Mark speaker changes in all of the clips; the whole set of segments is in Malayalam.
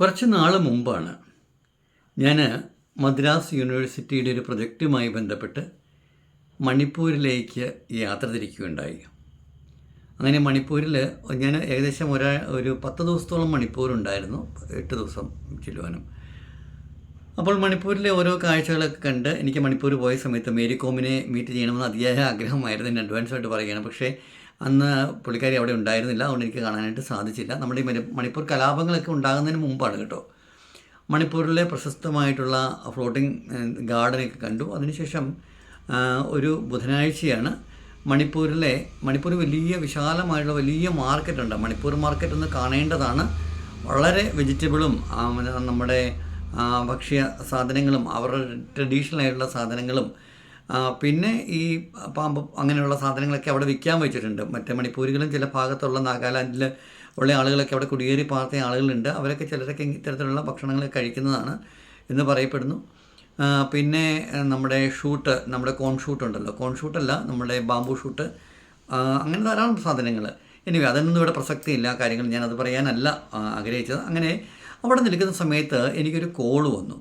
Speaker 1: കുറച്ച് നാൾ മുമ്പാണ് ഞാൻ മദ്രാസ് യൂണിവേഴ്സിറ്റിയുടെ ഒരു പ്രൊജക്റ്റുമായി ബന്ധപ്പെട്ട് മണിപ്പൂരിലേക്ക് യാത്ര തിരിക്കുകയുണ്ടായി. അങ്ങനെ മണിപ്പൂരിൽ ഞാൻ ഏകദേശം ഒരാ ഒരു പത്ത് ദിവസത്തോളം മണിപ്പൂരുണ്ടായിരുന്നു എട്ട് ദിവസം ചെല്ലുവാനും. അപ്പോൾ മണിപ്പൂരിലെ ഓരോ കാഴ്ചകളൊക്കെ കണ്ട് എനിക്ക് മണിപ്പൂർ പോയ സമയത്ത് മേരി കോമിനെ മീറ്റ് ചെയ്യണമെന്ന് അതിയായ ആഗ്രഹമായിരുന്നു അഡ്വാൻസ് ആയിട്ട് പറയുകയാണ്. പക്ഷേ അന്ന് പുള്ളിക്കാരി അവിടെ ഉണ്ടായിരുന്നില്ല. അതുകൊണ്ട് എനിക്ക് കാണാനായിട്ട് സാധിച്ചില്ല. നമ്മുടെ ഈ മണിപ്പൂർ കലാപങ്ങളൊക്കെ ഉണ്ടാകുന്നതിന് മുമ്പാണ് കേട്ടോ. മണിപ്പൂരിലെ പ്രശസ്തമായിട്ടുള്ള ഫ്ലോട്ടിംഗ് ഗാർഡനൊക്കെ കണ്ടു. അതിനുശേഷം ഒരു ബുധനാഴ്ചയാണ് മണിപ്പൂരിലെ മണിപ്പൂർ വലിയ വിശാലമായിട്ടുള്ള വലിയ മാർക്കറ്റുണ്ട്. മണിപ്പൂർ മാർക്കറ്റ് ഒന്ന് കാണേണ്ടതാണ്. വളരെ വെജിറ്റബിളും നമ്മുടെ ഭക്ഷ്യ സാധനങ്ങളും അവരുടെ ട്രഡീഷണൽ ആയിട്ടുള്ള സാധനങ്ങളും പിന്നെ ഈ പാമ്പ് അങ്ങനെയുള്ള സാധനങ്ങളൊക്കെ അവിടെ വിൽക്കാൻ വെച്ചിട്ടുണ്ട്. മറ്റേ മണിപ്പൂരികളും ചില ഭാഗത്തുള്ള നാഗാലാൻഡിൽ ഉള്ള ആളുകളൊക്കെ അവിടെ കുടിയേറി പാർത്ത ആളുകളുണ്ട്. അവരൊക്കെ ചിലരൊക്കെ ഇത്തരത്തിലുള്ള ഭക്ഷണങ്ങൾ കഴിക്കുന്നതാണ് എന്ന് പറയപ്പെടുന്നു. പിന്നെ നമ്മുടെ ഷൂട്ട് നമ്മുടെ കോൺ ഷൂട്ട് ഉണ്ടല്ലോ. കോൺ ഷൂട്ടല്ല നമ്മുടെ ബാമ്പു ഷൂട്ട്. അങ്ങനെ ധാരാളം സാധനങ്ങൾ എനിവേ അതിനൊന്നും ഇവിടെ പ്രസക്തിയില്ല കാര്യങ്ങൾ. ഞാനത് പറയാനല്ല ആഗ്രഹിച്ചത്. അങ്ങനെ അവിടെ നിൽക്കുന്ന സമയത്ത് എനിക്കൊരു കോൾ വന്നു.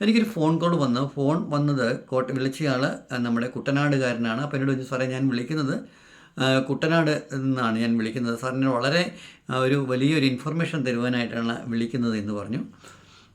Speaker 1: എനിക്കൊരു ഫോൺ കോൾ വന്നു. ഫോൺ വന്നത് കോട്ട വിളിച്ചയാൾ നമ്മുടെ കുട്ടനാടുകാരനാണ്. അപ്പോൾ എന്നോട് ചോദിച്ചു സാറേ ഞാൻ വിളിക്കുന്നത് കുട്ടനാട് നിന്നാണ് ഞാൻ വിളിക്കുന്നത്. സാറിന് വളരെ ഒരു വലിയൊരു ഇൻഫർമേഷൻ തരുവാനായിട്ടാണ് വിളിക്കുന്നത് എന്ന് പറഞ്ഞു.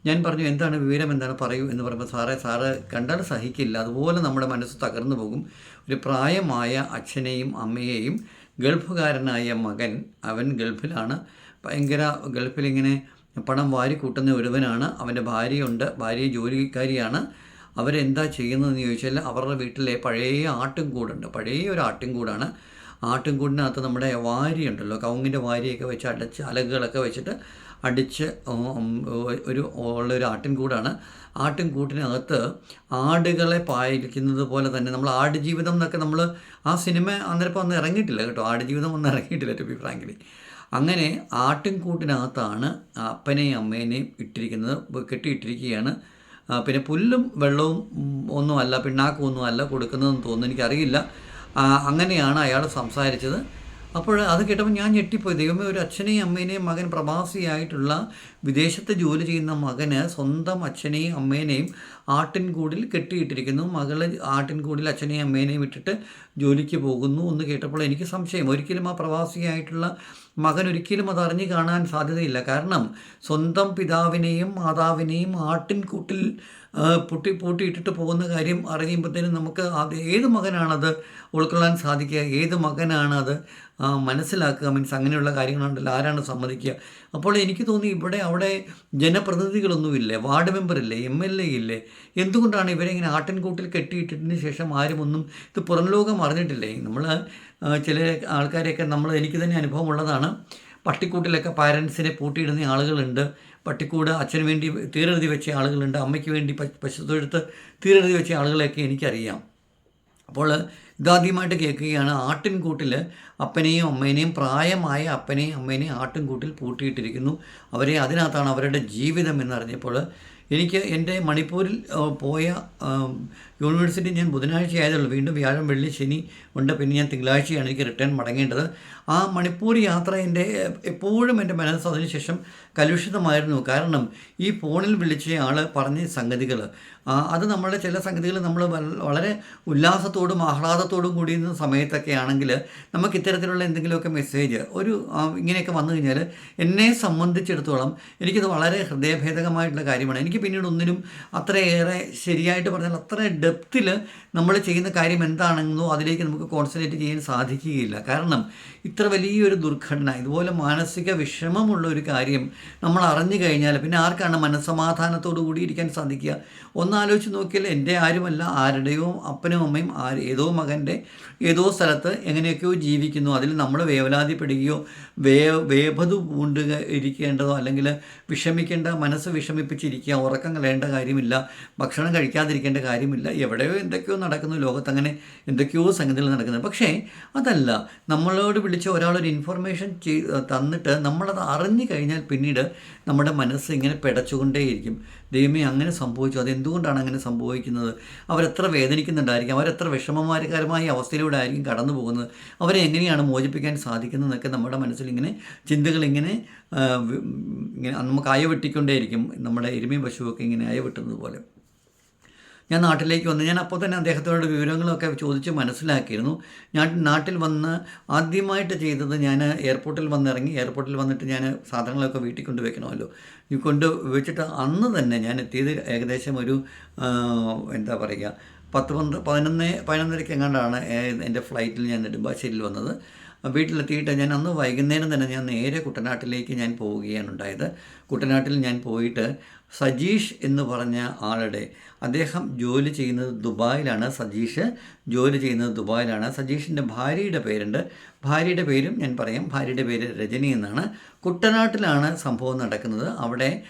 Speaker 1: ഞാൻ പറഞ്ഞു എന്താണ് വിവരം? എന്താണ് പറയൂ? എന്ന് പറയുമ്പോൾ സാറേ സാറ് കണ്ടാൽ സഹിക്കില്ല. അതുപോലെ നമ്മുടെ മനസ്സ് തകർന്നു പോകും. ഒരു പ്രായമായ അച്ഛനെയും അമ്മയെയും ഗൾഫുകാരനായ മകൻ അവൻ ഗൾഫിലാണ്. ഭയങ്കര ഗൾഫിലിങ്ങനെ പണം വാരി കൂട്ടുന്ന ഒരുവനാണ്. അവന്റെ ഭാര്യയുണ്ട്. ഭാര്യ ജോലിക്കാരിയാണ്. അവരെന്താ ചെയ്യുന്നതെന്ന് ചോദിച്ചാൽ അവരുടെ വീട്ടിലെ പഴയ ആട്ടിൻകൂടുണ്ട് പഴയ ഒരു ആട്ടിൻകൂടാണ് ആട്ടിൻകൂടിനകത്ത് നമ്മുടെ വാരി ഉണ്ടല്ലോ കവുങ്ങിന്റെ വാരിയൊക്കെ വെച്ച് അടച്ച് അലകുകളൊക്കെ വെച്ചിട്ട് അടിച്ച് ഒരു ഉള്ളൊരു ആട്ടിൻകൂടാണ് ആട്ടിൻകൂട്ടിനകത്ത് ആടുകളെ പായിക്കുന്നത് പോലെ തന്നെ നമ്മൾ ആടുജീവിതം എന്നൊക്കെ നമ്മൾ ആ സിനിമ അന്നേരം ഇപ്പോൾ ഒന്നും ഇറങ്ങിയിട്ടില്ല കേട്ടോ. ആടുജീവിതം ഒന്നും ഇറങ്ങിയിട്ടില്ല ടു ബി ഫ്രാങ്ക്ലി അങ്ങനെ ആട്ടിൻകൂട്ടിനകത്താണ് അപ്പനെയും അമ്മേനെയും ഇട്ടിരിക്കുന്നത്. കെട്ടിയിട്ടിരിക്കുകയാണ്. പിന്നെ പുല്ലും വെള്ളവും ഒന്നുമല്ല പിണ്ണാക്കും ഒന്നുമല്ല കൊടുക്കുന്നതെന്ന് തോന്നുന്നു. എനിക്കറിയില്ല. അങ്ങനെയാണ് അയാൾ സംസാരിച്ചത്. അപ്പോൾ അത് കേട്ടപ്പോൾ ഞാൻ ഞെട്ടിപ്പോയി. ദൈവമേ ഒരു അച്ഛനെയും അമ്മേനെയും മകൻ പ്രവാസിയായിട്ടുള്ള വിദേശത്ത് ജോലി ചെയ്യുന്ന മകന് സ്വന്തം അച്ഛനെയും അമ്മേനെയും ആട്ടിൻകൂടിൽ കെട്ടിയിട്ടിരിക്കുന്നു. മകൾ ആട്ടിൻകൂടിൽ അച്ഛനെയും അമ്മേനെയും ഇട്ടിട്ട് ജോലിക്ക് പോകുന്നു എന്ന് കേട്ടപ്പോൾ എനിക്ക് സംശയം. ഒരിക്കലും ആ പ്രവാസിയായിട്ടുള്ള മകൻ ഒരിക്കലും അത് അറിഞ്ഞു കാണാൻ സാധ്യതയില്ല. കാരണം സ്വന്തം പിതാവിനെയും മാതാവിനെയും ആട്ടിൻകൂട്ടിൽ പൊട്ടി പൂട്ടി പൂട്ടിയിട്ടിട്ട് പോകുന്ന കാര്യം അറിയുമ്പോഴത്തേനും നമുക്ക് അത് ഏത് മകനാണത് ഉൾക്കൊള്ളാൻ സാധിക്കുക? ഏത് മകനാണത് മനസ്സിലാക്കുക. മീൻസ് അങ്ങനെയുള്ള കാര്യങ്ങളുണ്ടല്ലോ. ആരാണ് സമ്മതിക്കുക? അപ്പോൾ എനിക്ക് തോന്നി ഇവിടെ അവിടെ ജനപ്രതിനിധികളൊന്നുമില്ലേ? വാർഡ് മെമ്പറില്ലേ? എം എൽ എ ഇല്ലേ? എന്തുകൊണ്ടാണ് ഇവരെ ഇങ്ങനെ ആട്ടിൻകൂട്ടിൽ കെട്ടിയിട്ടതിന് ശേഷം ആരും ഒന്നും ഇത് പുറം ലോകം അറിഞ്ഞിട്ടില്ലേ? നമ്മൾ ചില ആൾക്കാരെയൊക്കെ നമ്മൾ എനിക്ക് തന്നെ അനുഭവമുള്ളതാണ് പട്ടിക്കൂട്ടിലൊക്കെ പാരൻസിനെ പൂട്ടിയിടുന്ന ആളുകളുണ്ട്. പട്ടിക്കൂട് അച്ഛന് വേണ്ടി തീരെഴുതി വെച്ച ആളുകളുണ്ട്. അമ്മയ്ക്ക് വേണ്ടി പശു പശുത്തൊഴുത്ത് തീരെഴുതി വെച്ച ആളുകളെയൊക്കെ എനിക്കറിയാം. അപ്പോൾ ഇതാദ്യമായിട്ട് കേൾക്കുകയാണ്. ആട്ടിൻകൂട്ടിൽ അപ്പനെയും അമ്മേനെയും പ്രായമായ അപ്പനെയും അമ്മേനെയും ആട്ടിൻകൂട്ടിൽ പൂട്ടിയിട്ടിരിക്കുന്നു. അവരെ അതിനകത്താണ് അവരുടെ ജീവിതം എന്നറിഞ്ഞപ്പോൾ എനിക്ക് എന്റെ മണിപ്പൂരിൽ പോയ യൂണിവേഴ്സിറ്റി ഞാൻ ബുധനാഴ്ച ആയതുള്ളൂ. വീണ്ടും വ്യാഴം വെള്ളി ശനി ഉണ്ട്. പിന്നെ ഞാൻ തിങ്കളാഴ്ചയാണ് എനിക്ക് റിട്ടേൺ മടങ്ങേണ്ടത്. ആ മണിപ്പൂർ യാത്ര എന്റെ എപ്പോഴും എന്റെ മനസ്സ് അതിനുശേഷം കലുഷിതമായിരുന്നു. കാരണം ഈ ഫോണിൽ വിളിച്ച ആൾ പറഞ്ഞ സംഗതികൾ അത് നമ്മളുടെ ചില സംഗതികൾ നമ്മൾ വളരെ ഉല്ലാസത്തോടും ആഹ്ലാദത്തോടും കൂടിയുന്ന സമയത്തൊക്കെ ആണെങ്കിൽ നമുക്ക് ഇത്തരത്തിലുള്ള എന്തെങ്കിലുമൊക്കെ മെസ്സേജ് ഒരു ഇങ്ങനെയൊക്കെ വന്നു കഴിഞ്ഞാൽ എന്നെ സംബന്ധിച്ചിടത്തോളം എനിക്കത് വളരെ ഹൃദയഭേദകമായിട്ടുള്ള കാര്യമാണ്. എനിക്ക് പിന്നീട് ഒന്നിനും അത്രയേറെ ശരിയായിട്ട് പറഞ്ഞാൽ അത്ര ഡെപ്തിൽ നമ്മൾ ചെയ്യുന്ന കാര്യം എന്താണെന്നോ അതിലേക്ക് നമുക്ക് കോൺസെൻട്രേറ്റ് ചെയ്യാൻ സാധിക്കുകയില്ല. കാരണം ഇത്ര വലിയൊരു ദുർഘടന ഇതുപോലെ മാനസിക വിഷമമുള്ള ഒരു കാര്യം നമ്മൾ അറിഞ്ഞു കഴിഞ്ഞാൽ പിന്നെ ആർക്കാണ് മനസ്സമാധാനത്തോടു കൂടി ഇരിക്കാൻ സാധിക്കുക? ഒന്നാലോചിച്ച് നോക്കിയാൽ എന്റെ ആരുമല്ല ആരുടെയോ അപ്പനും അമ്മയും ആര് ഏതോ മകന്റെ ഏതോ സ്ഥലത്ത് എങ്ങനെയൊക്കെയോ ജീവിക്കുന്നു. അതിൽ നമ്മൾ വേവലാതിപ്പെടുകയോ വേ വേപതു പൂണ്ട് ഇരിക്കേണ്ടതോ അല്ലെങ്കിൽ വിഷമിക്കേണ്ട മനസ്സ് വിഷമിപ്പിച്ചിരിക്കുക ഉറക്കം കളയേണ്ട കാര്യമില്ല ഭക്ഷണം കഴിക്കാതിരിക്കേണ്ട കാര്യമില്ല എവിടെയോ എന്തൊക്കെയോ നടക്കുന്നു ലോകത്ത് അങ്ങനെ എന്തൊക്കെയോ സംഗതികൾ നടക്കുന്നത് പക്ഷേ അതല്ല. നമ്മളോട് വിളിച്ച ഒരാളൊരു ഇൻഫർമേഷൻ തന്നിട്ട് നമ്മളത് അറിഞ്ഞു കഴിഞ്ഞാൽ പിന്നീട് നമ്മുടെ മനസ്സ് ഇങ്ങനെ പിടച്ചുകൊണ്ടേയിരിക്കും. ദൈവമേ അങ്ങനെ സംഭവിച്ചു. അതെന്തുകൊണ്ടാണ് അങ്ങനെ സംഭവിക്കുന്നത്? അവരെത്ര വേദനിക്കുന്നുണ്ടായിരിക്കും? അവരെത്ര വിഷമമാരകരമായ അവസ്ഥയിലൂടെ ആയിരിക്കും കടന്നു പോകുന്നത്? അവരെ എങ്ങനെയാണ് മോചിപ്പിക്കാൻ സാധിക്കുന്നതെന്നൊക്കെ നമ്മുടെ മനസ്സിൽ ഇങ്ങനെ ചിന്തകൾ ഇങ്ങനെ ഇങ്ങനെ നമുക്ക് അയവെട്ടിക്കൊണ്ടേയിരിക്കും. നമ്മുടെ എരുമയും പശുവൊക്കെ ഇങ്ങനെ അയവെട്ടുന്നത് പോലെ. ഞാൻ നാട്ടിലേക്ക് വന്ന്. ഞാൻ അപ്പോൾ തന്നെ അദ്ദേഹത്തോട് വിവരങ്ങളൊക്കെ ചോദിച്ച് മനസ്സിലാക്കിയിരുന്നു. ഞാൻ നാട്ടിൽ വന്ന് ആദ്യമായിട്ട് ചെയ്തത് ഞാൻ എയർപോർട്ടിൽ വന്നിറങ്ങി. എയർപോർട്ടിൽ വന്നിട്ട് ഞാൻ സാധനങ്ങളൊക്കെ വീട്ടിൽ കൊണ്ട് വയ്ക്കണമല്ലോ ഈ കൊണ്ട് വെച്ചിട്ട് അന്ന് തന്നെ ഞാൻ എത്തിയത് ഏകദേശം ഒരു എന്താ പറയുക പത്ത് പന്ത്ര പതിനൊന്ന് പതിനൊന്നരയ്ക്ക് എങ്ങാണ്ടാണ് എന്റെ ഫ്ലൈറ്റിൽ ഞാൻ നെടുമ്പാശ്ശേരിയിൽ വന്നത്. വീട്ടിലെത്തിയിട്ട് ഞാൻ അന്ന് വൈകുന്നേരം തന്നെ ഞാൻ നേരെ കുട്ടനാട്ടിലേക്ക് ഞാൻ പോവുകയാണ് ഉണ്ടായത്. കുട്ടനാട്ടിൽ ഞാൻ പോയിട്ട് സജീഷ് എന്ന് പറഞ്ഞ ആളുടെ അദ്ദേഹം ജോലി ചെയ്യുന്നത് ദുബായിലാണ്. സജീഷ് ജോലി ചെയ്യുന്നത് ദുബായിലാണ്. സജീഷിന്റെ ഭാര്യയുടെ പേരുണ്ട്. ഭാര്യയുടെ പേരും ഞാൻ പറയാം. ഭാര്യയുടെ പേര് രജനി എന്നാണ്. കുട്ടനാട്ടിലാണ് സംഭവം നടക്കുന്നത്. അവിടെ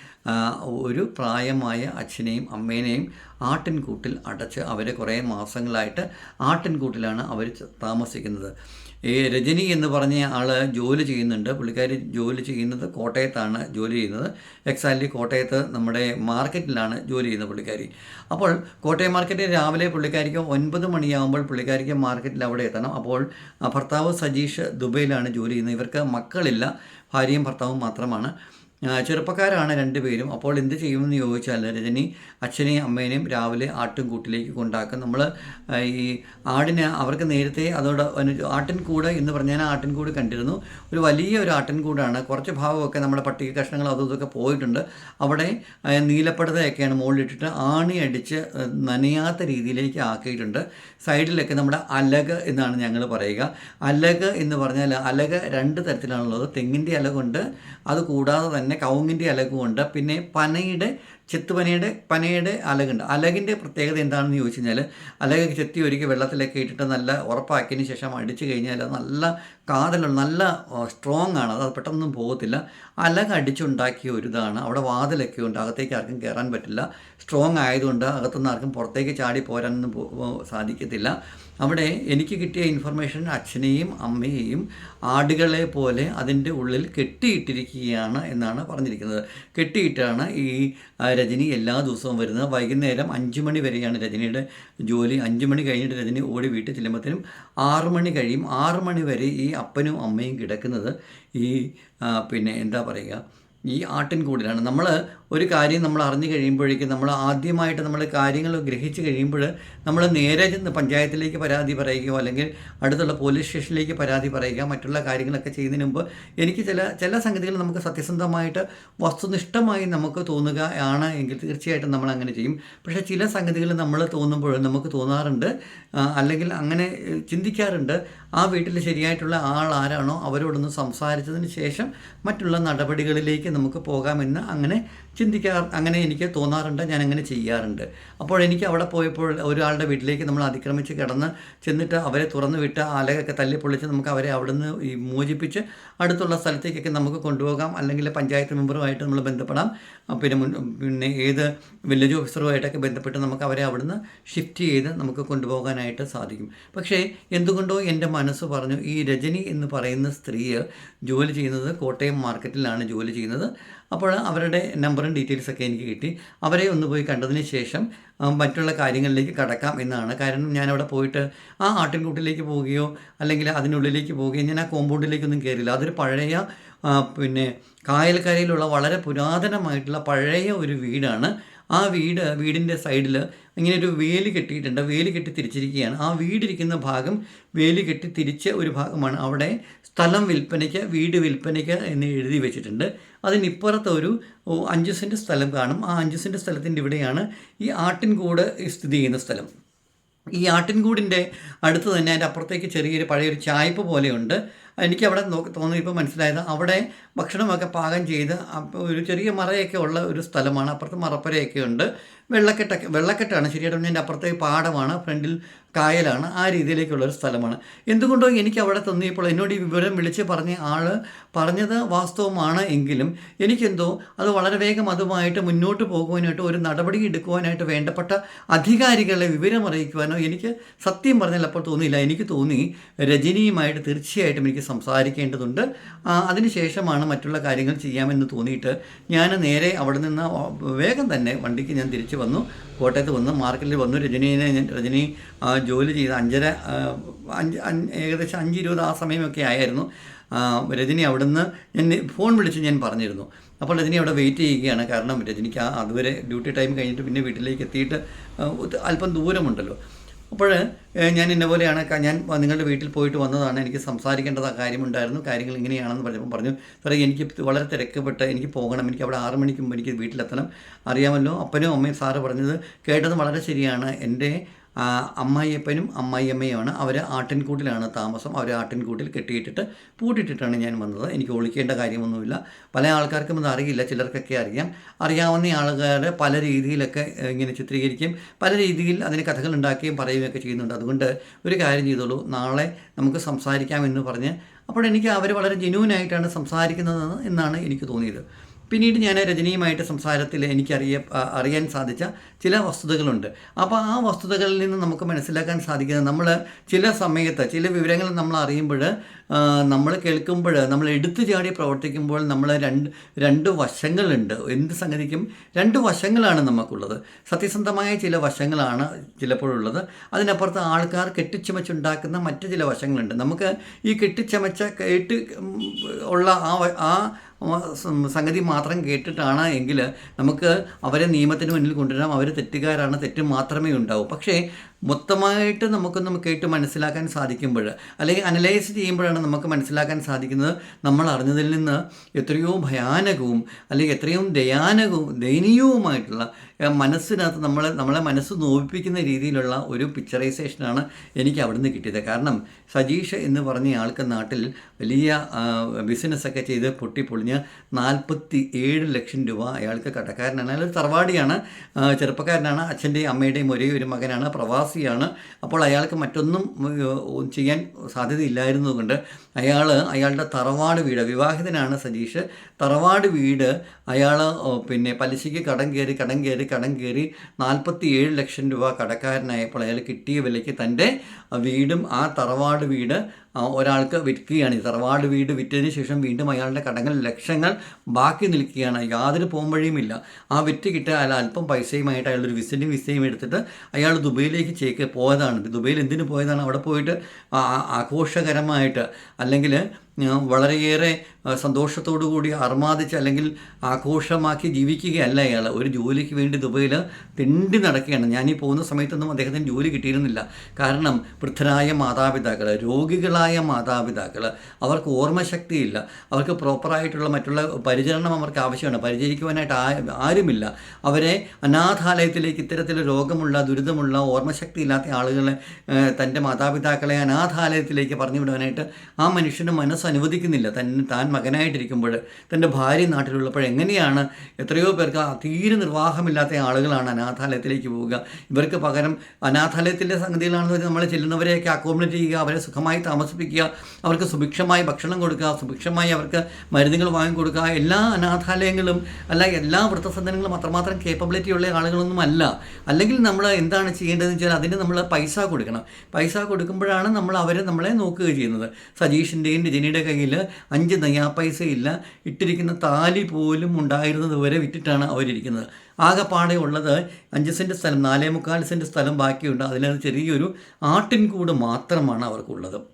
Speaker 1: ഒരു പ്രായമായ അച്ഛനെയും അമ്മേനെയും ആട്ടിൻകൂട്ടിൽ അടച്ച് അവരെ കുറേ മാസങ്ങളായിട്ട് ആട്ടിൻകൂട്ടിലാണ് അവർ താമസിക്കുന്നത്. ഈ രജനി എന്ന് പറഞ്ഞ ആൾ ജോലി ചെയ്യുന്നുണ്ട്. പുള്ളിക്കാരി ജോലി ചെയ്യുന്നത് കോട്ടയത്താണ് ജോലി ചെയ്യുന്നത്. എക്സാക്ട്ലി കോട്ടയത്ത് നമ്മുടെ മാർക്കറ്റിലാണ് ജോലി ചെയ്യുന്നത് പുള്ളിക്കാരി. അപ്പോൾ കോട്ടയം മാർക്കറ്റിൽ രാവിലെ പുള്ളിക്കാരിക്ക് ഒൻപത് മണിയാകുമ്പോൾ പുള്ളിക്കാരിക്ക് മാർക്കറ്റിൽ അവിടെ എത്തണം. അപ്പോൾ ഭർത്താവ് സജീഷ് ദുബൈയിലാണ് ജോലി ചെയ്യുന്നത്. ഇവർക്ക് മക്കളില്ല. ഭാര്യയും ഭർത്താവും മാത്രമാണ്. ചെറുപ്പക്കാരാണ് രണ്ടുപേരും. അപ്പോൾ എന്ത് ചെയ്യുമെന്ന് ചോദിച്ചാൽ രജനി അച്ഛനെയും അമ്മേനെയും രാവിലെ ആട്ടിൻകൂട്ടിലേക്ക് കൊണ്ടാക്കും. നമ്മൾ ഈ ആടിന് അവർക്ക് നേരത്തെ അതോട് ആട്ടിൻകൂട് എന്ന് പറഞ്ഞാൽ ആട്ടിൻകൂട് കണ്ടിരുന്നു. ഒരു വലിയ ഒരു ആട്ടിൻകൂടാണ്. കുറച്ച് ഭാഗമൊക്കെ നമ്മുടെ പട്ടിക കഷ്ണങ്ങൾ അതും ഇതൊക്കെ പോയിട്ടുണ്ട്. അവിടെ നീലപ്പടതയൊക്കെയാണ് മുകളിലിട്ടിട്ട് ആണി അടിച്ച് നനയാത്ത രീതിയിലേക്ക് ആക്കിയിട്ടുണ്ട്. സൈഡിലൊക്കെ നമ്മുടെ അലക് എന്നാണ് ഞങ്ങൾ പറയുക. അലക് എന്ന് പറഞ്ഞാൽ അലക് രണ്ട് തരത്തിലാണുള്ളത്. തെങ്ങിന്റെ അലകുണ്ട് അത് കൂടാതെ തന്നെ കവുങ്ങിന്റെ അലകുമുണ്ട്. പിന്നെ പനയുടെ ചെത്തുപനയുടെ പനയുടെ അലകുണ്ട്. അലകിന്റെ പ്രത്യേകത എന്താണെന്ന് ചോദിച്ചു കഴിഞ്ഞാൽ അലക് ചെത്തി ഒരുക്കി വെള്ളത്തിലൊക്കെ ഇട്ടിട്ട് നല്ല ഉറപ്പാക്കിയതിന് ശേഷം അടിച്ചു കഴിഞ്ഞാൽ അത് നല്ല കാതലുള്ള നല്ല സ്ട്രോങ് ആണ്. അത് പെട്ടെന്നൊന്നും പോകത്തില്ല. അലക് അടിച്ചുണ്ടാക്കിയ ഒരു ഇതാണ് അവിടെ വാതിലൊക്കെ ഉണ്ട്. അകത്തേക്ക് ആർക്കും കയറാൻ പറ്റില്ല. സ്ട്രോങ് ആയതുകൊണ്ട് അകത്തുനിന്ന് ആർക്കും പുറത്തേക്ക് ചാടി പോരാനൊന്നും സാധിക്കത്തില്ല. അവിടെ എനിക്ക് കിട്ടിയ ഇൻഫർമേഷൻ അച്ഛനെയും അമ്മയെയും ആടുകളെ പോലെ അതിന്റെ ഉള്ളിൽ കെട്ടിയിട്ടിരിക്കുകയാണ് എന്നാണ് പറഞ്ഞിരിക്കുന്നത്. കെട്ടിയിട്ടാണ് ഈ രജനി എല്ലാ ദിവസവും വരുന്നത്. വൈകുന്നേരം അഞ്ച് മണി വരെയാണ് രജനിയുടെ ജോലി. അഞ്ച് മണി കഴിഞ്ഞിട്ട് രജനി ഓടി വീട്ടിൽ ചെല്ലുമ്പോഴത്തേനും ആറ് മണി കഴിയും. ആറ് മണി വരെ ഈ അപ്പനും അമ്മയും കിടക്കുന്നത് ഈ പിന്നെ എന്താ പറയുക ഈ ആട്ടിൻകൂടിലാണ്. നമ്മൾ ഒരു കാര്യം നമ്മൾ അറിഞ്ഞു കഴിയുമ്പോഴേക്കും നമ്മൾ ആദ്യമായിട്ട് നമ്മൾ കാര്യങ്ങൾ ഗ്രഹിച്ചു കഴിയുമ്പോൾ നമ്മൾ നേരെ ചെന്ന് പഞ്ചായത്തിലേക്ക് പരാതി പറയുകയോ അല്ലെങ്കിൽ അടുത്തുള്ള പോലീസ് സ്റ്റേഷനിലേക്ക് പരാതി പറയുക മറ്റുള്ള കാര്യങ്ങളൊക്കെ ചെയ്യുന്നതിന് മുമ്പ് എനിക്ക് ചില ചില സംഗതികൾ നമുക്ക് സത്യസന്ധമായിട്ട് വസ്തുനിഷ്ഠമായി നമുക്ക് തോന്നുക ആണ് എങ്കിൽ തീർച്ചയായിട്ടും നമ്മൾ അങ്ങനെ ചെയ്യും. പക്ഷേ ചില സംഗതികൾ നമ്മൾ തോന്നുമ്പോൾ നമുക്ക് തോന്നാറുണ്ട്. അല്ലെങ്കിൽ അങ്ങനെ ചിന്തിക്കാറുണ്ട്. ആ വീട്ടിൽ ശരിയായിട്ടുള്ള ആൾ ആരാണോ അവരോടൊന്ന് സംസാരിച്ചതിന് ശേഷം മറ്റുള്ള നടപടികളിലേക്ക് നമുക്ക് പോകാമെന്ന് അങ്ങനെ ചിന്തിക്കാർ അങ്ങനെ എനിക്ക് തോന്നാറുണ്ട് ഞാൻ അങ്ങനെ ചെയ്യാറുണ്ട്. അപ്പോൾ എനിക്ക് അവിടെ പോയപ്പോൾ ഒരാളുടെ വീട്ടിലേക്ക് നമ്മൾ അതിക്രമിച്ച് കിടന്ന് ചെന്നിട്ട് അവരെ തുറന്നു വിട്ട് അലകൊക്കെ തല്ലിപ്പൊളിച്ച് നമുക്ക് അവരെ അവിടുന്ന് ഈ മോചിപ്പിച്ച് അടുത്തുള്ള സ്ഥലത്തേക്കൊക്കെ നമുക്ക് കൊണ്ടുപോകാം. അല്ലെങ്കിൽ പഞ്ചായത്ത് മെമ്പറുമായിട്ട് നമ്മൾ ബന്ധപ്പെടാം. പിന്നെ പിന്നെ ഏത് വില്ലേജ് ഓഫീസറുമായിട്ടൊക്കെ ബന്ധപ്പെട്ട് നമുക്ക് അവരെ അവിടുന്ന് ഷിഫ്റ്റ് ചെയ്ത് നമുക്ക് കൊണ്ടുപോകാനായിട്ട് സാധിക്കും. പക്ഷേ എന്തുകൊണ്ടോ എന്റെ മനസ്സ് പറഞ്ഞു ഈ രജനി എന്ന് പറയുന്ന സ്ത്രീ ജോലി ചെയ്യുന്നത് കോട്ടയം മാർക്കറ്റിലാണ് ജോലി ചെയ്യുന്നത്. അപ്പോൾ അവരുടെ നമ്പറും ഡീറ്റെയിൽസൊക്കെ എനിക്ക് കിട്ടി. അവരെ ഒന്ന് പോയി കണ്ടതിന് ശേഷം മറ്റുള്ള കാര്യങ്ങളിലേക്ക് കടക്കാം എന്നാണ്. കാരണം ഞാനവിടെ പോയിട്ട് ആ ആട്ടിൻകൂട്ടിലേക്ക് പോവുകയോ അല്ലെങ്കിൽ അതിനുള്ളിലേക്ക് പോവുകയോ ഞാൻ ആ കോമ്പൗണ്ടിലേക്കൊന്നും കയറില്ല അതൊരു പഴയ പിന്നെ കായൽക്കരയിലുള്ള വളരെ പുരാതനമായിട്ടുള്ള പഴയ ഒരു വീടാണ്. ആ വീട് വീടിന്റെ സൈഡിൽ ഇങ്ങനെ ഒരു വേലി കെട്ടിയിട്ടുണ്ട്. വേലി കെട്ടി തിരിച്ചിരിക്കുകയാണ്. ആ വീടിരിക്കുന്ന ഭാഗം വേലി കെട്ടി തിരിച്ച ഒരു ഭാഗമാണ്. അവിടെ സ്ഥലം വിൽപ്പനയ്ക്ക് വീട് വിൽപ്പനയ്ക്ക് എന്ന് എഴുതി വെച്ചിട്ടുണ്ട്. അതിനിപ്പുറത്ത് ഒരു അഞ്ചു സെന്റ് സ്ഥലം കാണും. ആ അഞ്ച് സെന്റ് സ്ഥലത്തിന്റെ ഇവിടെയാണ് ഈ ആട്ടിൻകൂട് സ്ഥിതി ചെയ്യുന്ന സ്ഥലം. ഈ ആട്ടിൻകൂടിന്റെ അടുത്ത് തന്നെ അതിന്റെ അപ്പുറത്തേക്ക് ചെറിയൊരു പഴയൊരു ചായ്പ് പോലെയുണ്ട്. എനിക്ക് അവിടെ നോക്കി തോന്നിയപ്പോൾ മനസ്സിലായത് അവിടെ ഭക്ഷണമൊക്കെ പാകം ചെയ്ത് ഒരു ചെറിയ മറയൊക്കെ ഉള്ള ഒരു സ്ഥലമാണ് അപ്പുറത്ത് മറപ്പരയൊക്കെ ഉണ്ട്. വെള്ളക്കെട്ടൊക്കെ വെള്ളക്കെട്ടാണ് ശരിയായിട്ട് എന്റെ അപ്പുറത്തെ പാടമാണ് ഫ്രണ്ടിൽ കായലാണ് ആ രീതിയിലേക്കുള്ള ഒരു സ്ഥലമാണ്. എന്തുകൊണ്ടോ എനിക്ക് അവിടെ തന്നിയപ്പോൾ എന്നോട് ഈ വിവരം വിളിച്ച് പറഞ്ഞ ആൾ പറഞ്ഞത് വാസ്തവമാണ് എങ്കിലും എനിക്കെന്തോ അത് വളരെ വേഗം അതുമായിട്ട് മുന്നോട്ട് പോകുവാനായിട്ട് ഒരു നടപടി എടുക്കുവാനായിട്ട് വേണ്ടപ്പെട്ട അധികാരികളെ വിവരം അറിയിക്കുവാനോ എനിക്ക് സത്യം പറഞ്ഞാൽ അപ്പോൾ തോന്നിയില്ല. എനിക്ക് തോന്നി രജനിയുമായിട്ട് തീർച്ചയായിട്ടും എനിക്ക് സംസാരിക്കേണ്ടതുണ്ട്. അതിനുശേഷമാണ് മറ്റുള്ള കാര്യങ്ങൾ ചെയ്യാമെന്ന് തോന്നിയിട്ട് ഞാൻ നേരെ അവിടെ നിന്ന് വേഗം തന്നെ വണ്ടിക്ക് ഞാൻ തിരിച്ചു വന്നു. കോട്ടയത്ത് വന്നു മാർക്കറ്റിൽ വന്നു. രജനീനെ ഞാൻ രജനി ജോലി ചെയ്ത് അഞ്ചര അഞ്ച് ഏകദേശം അഞ്ച് ഇരുപത് ആ സമയമൊക്കെ ആയിരുന്നു. രജനി അവിടുന്ന് ഞാൻ ഫോൺ വിളിച്ച് ഞാൻ പറഞ്ഞിരുന്നു. അപ്പോൾ രജനി അവിടെ വെയിറ്റ് ചെയ്യുകയാണ്. കാരണം രജനിക്ക് അതുവരെ ഡ്യൂട്ടി ടൈം കഴിഞ്ഞിട്ട് പിന്നെ വീട്ടിലേക്ക് എത്തിയിട്ട് അല്പം ദൂരമുണ്ടല്ലോ. അപ്പോൾ ഞാൻ ഇന്ന പോലെയാണ് ഞാൻ നിങ്ങളുടെ വീട്ടിൽ പോയിട്ട് വന്നതാണ്. എനിക്ക് സംസാരിക്കേണ്ടത് കാര്യമുണ്ടായിരുന്നു. കാര്യങ്ങൾ ഇങ്ങനെയാണെന്ന് പറഞ്ഞപ്പോൾ പറഞ്ഞു സാറേ എനിക്ക് വളരെ തിരക്കപ്പെട്ട് എനിക്ക് പോകണം. എനിക്ക് അവിടെ ആറ് മണിക്ക് മുമ്പ് എനിക്ക് വീട്ടിലെത്തണം. അറിയാമല്ലോ? അപ്പനും അമ്മയും സാറ് പറഞ്ഞത് കേട്ടത് വളരെ ശരിയാണ്. എന്റെ അമ്മായിയപ്പനും അമ്മായിയമ്മയുമാണ്. അവർ ആട്ടിൻകൂട്ടിലാണ് താമസം. അവർ ആട്ടിൻകൂട്ടിൽ കെട്ടിയിട്ടിട്ട് പൂട്ടിയിട്ടിട്ടാണ് ഞാൻ വന്നത്. എനിക്ക് ഒളിക്കേണ്ട കാര്യമൊന്നുമില്ല. പല ആൾക്കാർക്കും ഇത് അറിയില്ല. ചിലർക്കൊക്കെ അറിയാം. അറിയാവുന്ന ആളുകാർ പല രീതിയിലൊക്കെ ഇങ്ങനെ ചിത്രീകരിക്കുകയും പല രീതിയിൽ അതിന് കഥകൾ ഉണ്ടാക്കുകയും പറയുകയൊക്കെ ചെയ്യുന്നുണ്ട്. അതുകൊണ്ട് ഒരു കാര്യം ചെയ്തോളൂ. നാളെ നമുക്ക് സംസാരിക്കാം എന്ന് പറഞ്ഞ് അപ്പോൾ എനിക്ക് അവർ വളരെ ജെന്യൂനായിട്ടാണ് സംസാരിക്കുന്നത് എന്നാണ് എനിക്ക് തോന്നിയത്. പിന്നീട് ഞാൻ രജനിയുമായിട്ട് സംസാരത്തിൽ എനിക്കറിയ അറിയ അറിയാൻ സാധിച്ച ചില വസ്തുതകളുണ്ട്. അപ്പോൾ ആ വസ്തുതകളിൽ നിന്ന് നമുക്ക് മനസ്സിലാക്കാൻ സാധിക്കുന്നത് നമ്മൾ ചില സമയത്ത് ചില വിവരങ്ങൾ നമ്മൾ അറിയുമ്പോൾ നമ്മൾ കേൾക്കുമ്പോൾ നമ്മൾ എടുത്തു ചാടി പ്രവർത്തിക്കുമ്പോൾ നമ്മൾ രണ്ട് രണ്ട് വശങ്ങളുണ്ട്. എന്ത് സംഗതിക്കും രണ്ട് വശങ്ങളാണ് നമുക്കുള്ളത്. സത്യസന്ധമായ ചില വശങ്ങളാണ് ചിലപ്പോഴുള്ളത്. അതിനപ്പുറത്ത് ആൾക്കാർ കെട്ടിച്ചമച്ചുണ്ടാക്കുന്ന മറ്റ് ചില വശങ്ങളുണ്ട്. നമുക്ക് ഈ കെട്ടിച്ചമച്ച കേട്ട് ഉള്ള ആ ആ സംഗതി മാത്രം കേട്ടിട്ടാണ് എങ്കിൽ നമുക്ക് അവരെ നിയമത്തിന് മുന്നിൽ കൊണ്ടുവരാം. അവർ തെറ്റുകാരാണ് തെറ്റ് മാത്രമേ ഉണ്ടാവൂ. പക്ഷേ മൊത്തമായിട്ട് നമുക്കൊന്ന് കേട്ട് മനസ്സിലാക്കാൻ സാധിക്കുമ്പോൾ അല്ലെങ്കിൽ അനലൈസ് ചെയ്യുമ്പോഴാണ് നമുക്ക് മനസ്സിലാക്കാൻ സാധിക്കുന്നത്. നമ്മൾ അറിഞ്ഞതിൽ നിന്ന് എത്രയോ ഭയാനകവും അല്ലെങ്കിൽ എത്രയും ദയാനകവും ദയനീയവുമായിട്ടുള്ള മനസ്സിനകത്ത് നമ്മൾ നമ്മളെ മനസ്സ് നോവിപ്പിക്കുന്ന രീതിയിലുള്ള ഒരു പിക്ചറൈസേഷനാണ് എനിക്ക് അവിടുന്ന് കിട്ടിയത്. കാരണം സജീഷ് എന്ന് പറഞ്ഞ ആൾക്ക് നാട്ടിൽ വലിയ ബിസിനസ്സൊക്കെ ചെയ്ത് പൊട്ടിപ്പൊളിഞ്ഞ് നാൽപ്പത്തി ഏഴ് ലക്ഷം രൂപ അയാൾക്ക് കടക്കാരനാണ്. അയാൾ തറവാടിയാണ് ചെറുപ്പക്കാരനാണ്. അച്ഛന്റെയും അമ്മയുടെയും ഒരേ ഒരു മകനാണ്. പ്രവാസിയാണ്. അപ്പോൾ അയാൾക്ക് മറ്റൊന്നും ചെയ്യാൻ സാധ്യതയില്ലായിരുന്നതുകൊണ്ട് അയാൾ അയാളുടെ തറവാട് വീട് വിവാഹിതനാണ് സജീഷ്. തറവാട് വീട് അയാൾ പിന്നെ പലിശയ്ക്ക് കടം കയറി കടം കയറി കടം കയറി നാൽപ്പത്തി ഏഴ് ലക്ഷം രൂപ കടക്കാരനായപ്പോൾ അയാൾ കിട്ടിയ വിലയ്ക്ക് തന്റെ വീടും ആ തറവാട് വീട് ഒരാൾക്ക് വിൽക്കുകയാണ്. തറവാട് വീട് വിറ്റതിന് ശേഷം വീണ്ടും അയാളുടെ കടങ്ങൾ ലക്ഷങ്ങൾ ബാക്കി നിൽക്കുകയാണ്. യാതൊരു പോംവഴിയുമില്ല ആ വിറ്റ് കിട്ടിയ അയാൾ അല്പം പൈസയുമായിട്ട് അയാൾ ഒരു വിസിറ്റിംഗ് വിസയും എടുത്തിട്ട് അയാൾ ദുബൈയിലേക്ക് ചേക്ക് പോയതാണ്. ദുബൈയിൽ എന്തിനു പോയതാണ്? അവിടെ പോയിട്ട് ആഘോഷകരമായിട്ട് അല്ലെങ്കിൽ വളരെയേറെ സന്തോഷത്തോടു കൂടി അർമാദിച്ച് അല്ലെങ്കിൽ ആഘോഷമാക്കി ജീവിക്കുകയല്ല അയാൾ ഒരു ജോലിക്ക് വേണ്ടി ദുബൈയിൽ തിണ്ടി നടക്കുകയാണ്. ഞാനീ പോകുന്ന സമയത്തൊന്നും അദ്ദേഹത്തിന് ജോലി കിട്ടിയിരുന്നില്ല. കാരണം വൃദ്ധരായ മാതാപിതാക്കൾ രോഗികളായ മാതാപിതാക്കൾ അവർക്ക് ഓർമ്മശക്തിയില്ല. അവർക്ക് പ്രോപ്പറായിട്ടുള്ള മറ്റുള്ള പരിചരണം അവർക്ക് ആവശ്യമാണ്. പരിചരിക്കുവാനായിട്ട് ആരുമില്ല. അവരെ അനാഥാലയത്തിലേക്ക് ഇത്തരത്തിൽ രോഗമുള്ള ദുരിതമുള്ള ഓർമ്മശക്തി ഇല്ലാത്ത ആളുകളെ തന്റെ മാതാപിതാക്കളെ അനാഥാലയത്തിലേക്ക് പറഞ്ഞു വിടാനായിട്ട് ആ മനുഷ്യന് മനസ്സ് അനുവദിക്കുന്നില്ല. തന്നെ താൻ മകനായിട്ടിരിക്കുമ്പോൾ തന്റെ ഭാര്യ നാട്ടിലുള്ളപ്പോൾ എങ്ങനെയാണ് എത്രയോ പേർക്ക് തീരെ നിർവാഹമില്ലാത്ത ആളുകളാണ് അനാഥാലയത്തിലേക്ക് പോവുക. ഇവർക്ക് പകരം അനാഥാലയത്തിന്റെ സംഗതികളാണെന്ന് വെച്ചാൽ നമ്മൾ ചെല്ലുന്നവരെയൊക്കെ അക്കോമഡേറ്റ് ചെയ്യുക അവരെ സുഖമായി താമസിപ്പിക്കുക അവർക്ക് സുഭിക്ഷമായി ഭക്ഷണം കൊടുക്കുക സുഭിക്ഷമായി അവർക്ക് മരുന്നുകൾ വാങ്ങിക്കൊടുക്കുക എല്ലാ അനാഥാലയങ്ങളും അല്ല എല്ലാ വൃത്തസന്ധനങ്ങളും അത്രമാത്രം കേപ്പബിലിറ്റി ഉള്ള ആളുകളൊന്നും അല്ല. അല്ലെങ്കിൽ നമ്മൾ എന്താണ് ചെയ്യേണ്ടതെന്ന് വെച്ചാൽ അതിന് നമ്മൾ പൈസ കൊടുക്കണം. പൈസ കൊടുക്കുമ്പോഴാണ് നമ്മൾ അവരെ നമ്മളെ നോക്കുക ചെയ്യുന്നത്. സജീഷിന്റെയും രജനിയുടെ കയ്യിൽ അഞ്ച് നയാ പൈസ ഇല്ല ഇട്ടിരിക്കുന്ന താലി പോലും ഉണ്ടായിരുന്നത് വരെ വിറ്റിട്ടാണ് അവരിയ്ക്കുന്നത് ആകെപ്പാടെ ഉള്ളത് അഞ്ച് സെന്റ് സ്ഥലം നാലേ മുക്കാൽ സെന്റ് സ്ഥലം ബാക്കിയുണ്ട്. അതിനകത്ത് ചെറിയൊരു ആട്ടിൻകൂട് മാത്രമാണ് അവർക്കുള്ളത്.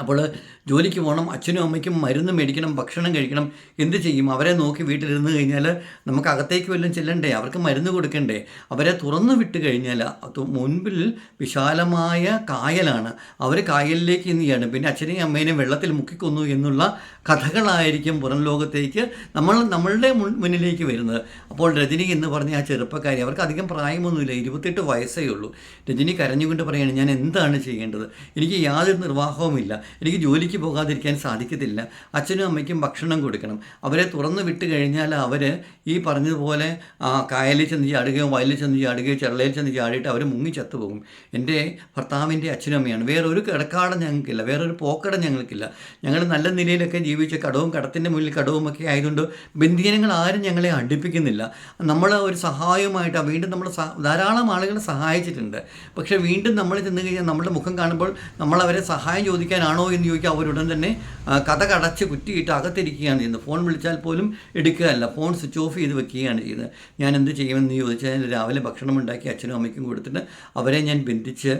Speaker 1: അപ്പോൾ ജോലിക്ക് പോകണം അച്ഛനും അമ്മയ്ക്കും മരുന്ന് മേടിക്കണം ഭക്ഷണം കഴിക്കണം എന്ത് ചെയ്യും? അവരെ നോക്കി വീട്ടിലിരുന്ന് കഴിഞ്ഞാൽ നമുക്ക് അകത്തേക്ക് വല്ലതും ചെല്ലണ്ടേ? അവർക്ക് മരുന്ന് കൊടുക്കണ്ടേ? അവരെ തുറന്നു വിട്ട് കഴിഞ്ഞാൽ മുൻപിൽ വിശാലമായ കായലാണ്. അവർ കായലിലേക്ക് നീയാണ് പിന്നെ അച്ഛനെയും അമ്മേനെയും വെള്ളത്തിൽ മുക്കിക്കൊന്നു എന്നുള്ള കഥകളായിരിക്കും പുറം ലോകത്തേക്ക് നമ്മൾ നമ്മളുടെ മുന്നിലേക്ക് വരുന്നത്. അപ്പോൾ രജനി എന്ന് പറഞ്ഞ ആ ചെറുപ്പക്കാരി അവർക്ക് അധികം പ്രായമൊന്നുമില്ല ഇരുപത്തെട്ട് വയസ്സേ ഉള്ളൂ. രജനി കരഞ്ഞുകൊണ്ട് പറയുകയാണ് ഞാൻ എന്താണ് ചെയ്യേണ്ടത്? എനിക്ക് യാതൊരു നിർവാഹവുമില്ല. എനിക്ക് ജോലിക്ക് പോകാതിരിക്കാൻ സാധിക്കത്തില്ല. അച്ഛനും അമ്മയ്ക്കും ഭക്ഷണം കൊടുക്കണം. അവരെ തുറന്നു വിട്ട് കഴിഞ്ഞാൽ അവർ ഈ പറഞ്ഞതുപോലെ കായലിൽ ചെന്ന് ചാടുകയോ വയലിൽ ചെന്ന് ചാടുകയോ ചെള്ളയിൽ ചെന്ന് ചാടിയിട്ട് അവർ മുങ്ങി ചത്തുപോകും എന്റെ ഭർത്താവിന്റെ അച്ഛനും അമ്മയാണ്. വേറൊരു കിടക്കാടം ഞങ്ങൾക്കില്ല. വേറൊരു പോക്കടം ഞങ്ങൾക്കില്ല. ഞങ്ങൾ നല്ല നിലയിലൊക്കെ ജീവിച്ച കടവും കടത്തിന്റെ മുന്നിൽ കടവും ഒക്കെ ആയതുകൊണ്ട് ബന്ധീനങ്ങൾ ആരും ഞങ്ങളെ അടുപ്പിക്കുന്നില്ല. നമ്മൾ ഒരു സഹായമായിട്ട് വീണ്ടും നമ്മൾ ധാരാളം ആളുകളെ സഹായിച്ചിട്ടുണ്ട്. പക്ഷേ വീണ്ടും നമ്മൾ ചെന്ന് കഴിഞ്ഞാൽ നമ്മുടെ മുഖം കാണുമ്പോൾ നമ്മളവരെ സഹായം ചോദിക്കാനാണോ എന്ന് ചോദിക്കുക അവരുടൻ തന്നെ കഥ കടച്ച് കുറ്റിയിട്ട് അകത്തിരിക്കുകയാണ് ചെയ്യുന്നത്. ഫോൺ വിളിച്ചാൽ പോലും എടുക്കുകയല്ല. ഫോൺ സ്വിച്ച് ഓഫ് ചെയ്ത് വെക്കുകയാണ് ചെയ്യുന്നത്. ഞാൻ എന്ത് ചെയ്യുമെന്ന് ചോദിച്ചാൽ രാവിലെ ഭക്ഷണം ഉണ്ടാക്കി അച്ഛനും അമ്മയ്ക്കും കൊടുത്തിട്ട് അവരെ ഞാൻ ബന്ധിച്ച്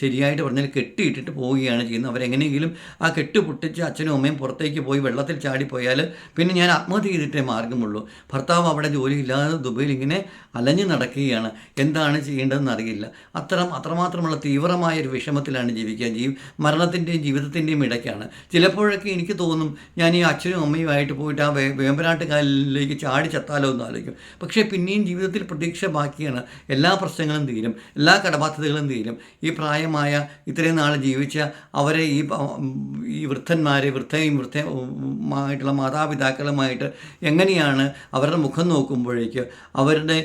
Speaker 1: ശരിയായിട്ട് പറഞ്ഞാൽ കെട്ടിയിട്ടിട്ട് പോവുകയാണ് ചെയ്യുന്നത്. അവരെങ്ങനെയെങ്കിലും ആ കെട്ട് പൊട്ടിച്ച് അച്ഛനും അമ്മയും പുറത്തേക്ക് പോയി വെള്ളത്തിൽ ചാടിപ്പോയാൽ പിന്നെ ഞാൻ ആത്മഹത്യ ചെയ്തിട്ടേ മാർഗമുള്ളൂ. ഭർത്താവ് അവിടെ ജോലിയില്ലാതെ ദുബൈയിൽ ഇങ്ങനെ അലഞ്ഞു നടക്കുകയാണ്. എന്താണ് ചെയ്യേണ്ടതെന്ന് അറിയില്ല. അത്തരം അത്രമാത്രമുള്ള തീവ്രമായ ഒരു വിഷമത്തിലാണ് ജീവിക്കുക ജീ മരണത്തിന്റെയും ജീവിതത്തിന്റെയും ഇടയ്ക്കാണ്. ചിലപ്പോഴൊക്കെ എനിക്ക് തോന്നും ഞാൻ ഈ അച്ഛനും അമ്മയുമായിട്ട് പോയിട്ട് ആ വേ വേമ്പനാട്ടുകാലിലേക്ക് ചാടി ചത്താലോ എന്ന് ആലോചിക്കും. പക്ഷേ പിന്നെയും ജീവിതത്തിൽ പ്രതീക്ഷ ബാക്കിയാണ്. എല്ലാ പ്രശ്നങ്ങളും തീരും. എല്ലാ കടബാധ്യതകളും തീരും. ഈ പ്രായമായ ഇത്രയും നാൾ ജീവിച്ച അവരെ ഈ ഈ വൃദ്ധന്മാരെ വൃദ്ധയും വൃദ്ധമായിട്ടുള്ള മാതാപിതാക്കളുമായിട്ട് എങ്ങനെയാണ് അവരുടെ മുഖം നോക്കുമ്പോഴേക്ക് അവരുടെ